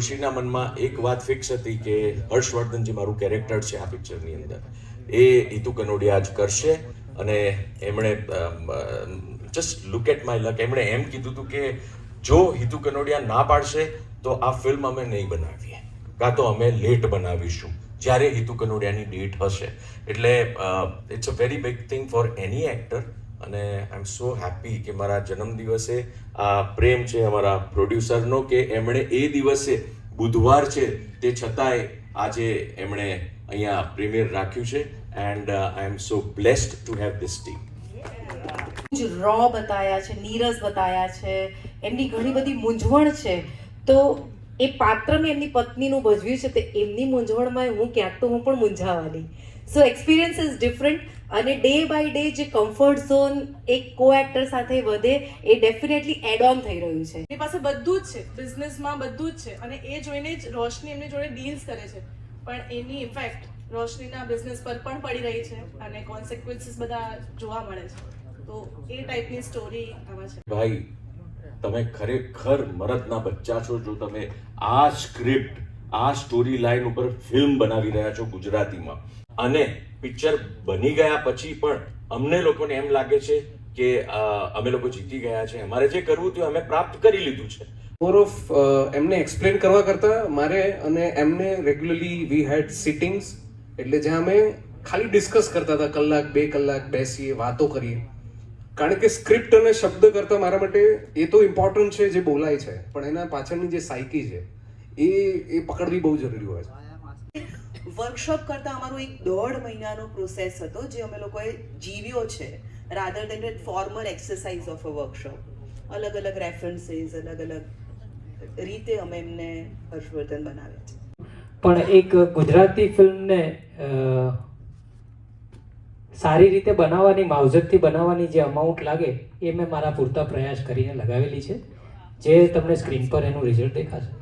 ઋષિના મનમાં એક વાત ફિક્સ હતી કે હર્ષવર્ધન જે મારું કેરેક્ટર છે આ પિક્ચરની અંદર. એ હિતુ કનોડિયા જ કરશે અને એમણે just look at my luck એમણે એમ કીધું હતું કે જો હિતુ કનોડિયા ના પાડશે તો આ ફિલ્મ અમે નહીં બનાવીએ. કાં તો અમે લેટ બનાવીશું, જ્યારે હિતુ કનોડિયાની ડેટ હશે. એટલે it's a very big thing for any actor અને આઈ એમ સો હેપી કે મારા જન્મદિવસે આ પ્રેમ છે અમારા પ્રોડ્યુસરનો કે એમણે એ દિવસે બુધવાર છે. તે છતાંય આજે એમણે અહીંયા પ્રીમિયર રાખ્યું છે and I am so blessed to have this team. Row બતાયા છે, નીરસ બતાયા છે, એમની ઘણી બધી મૂંઝવણ છે. તો એ પાત્ર મેં એમની પત્નીનું ભજવ્યું છે તે એમની મૂંઝવણમાં હું ક્યાંક તો હું પણ મૂંઝાવાની. સો એક્સપિરિયન્સ ઇઝ ડિફરન્ટ અને ડે બાય ડે જે કમ્ફર્ટ ઝોન એક કો એક્ટર સાથે વધે એ ડેફિનેટલી એડ ઓન થઈ રહ્યું છે. એની પાસે બધું જ છે બિઝનેસમાં બધું જ છે અને એ જોઈને જ રોશની એમની જોડે ડીલ્સ કરે છે. પણ એની ઇફેક્ટ રોશનીના બિઝનેસ પર પણ પડી રહી છે અને કોન્સિક્વન્સીસ બધા જોવા મળે છે. તો એ ટાઈપની સ્ટોરી આમાં છે. ભાઈ તમે ખરેખર મરદના બચ્ચા છો જો તમે આ સ્ક્રિપ્ટ આ સ્ટોરી લાઈન ઉપર ફિલ્મ બનાવી રહ્યા છો ગુજરાતીમાં. અને પિક્ચર બની ગયા પછી પણ અમને લોકોને એમ લાગે છે કે અમે લોકો જીતી ગયા છે. અમારે જે કરવું હતું અમે પ્રાપ્ત કરી લીધું છે. મોર ઓફ એમને એક્સપ્લેન કરવા કરતા મારે અને એમને રેગ્યુલરલી વી હેડ સિટિંગ્સ એટલે જ્યાં અમે ખાલી ડિસ્કસ કરતા હતા, કલાક, બે કલાક બેસીએ, વાતો કરીએ. કારણ કે સ્ક્રિપ્ટ અને શબ્દ કરતા મારા માટે એ તો ઇમ્પોર્ટન્ટ છે જે બોલાય છે. પણ એના પાછળની જે સાયકી છે એ એ પકડવી બહુ જરૂરી હોય છે. વર્કશોપ કરતાં અમારો એક દોઢ મહિનાનો પ્રોસેસ હતો જે અમે લોકોએ જીવ્યો છે rather than it formal exercise of a workshop અલગ અલગ રેફરન્સીસ અલગ અલગ રીતે અમે એમને હર્ષવર્ધન બનાવ્યા છે. પણ એક ગુજરાતી ફિલ્મને સારી રીતે બનાવવાની, માવજતથી બનાવવાની જે અમાઉન્ટ લાગે, એ મેં મારા પૂરતા પ્રયાસ કરીને લગાવેલી છે. જે તમને સ્ક્રીન પર એનું રિઝલ્ટ દેખાશે.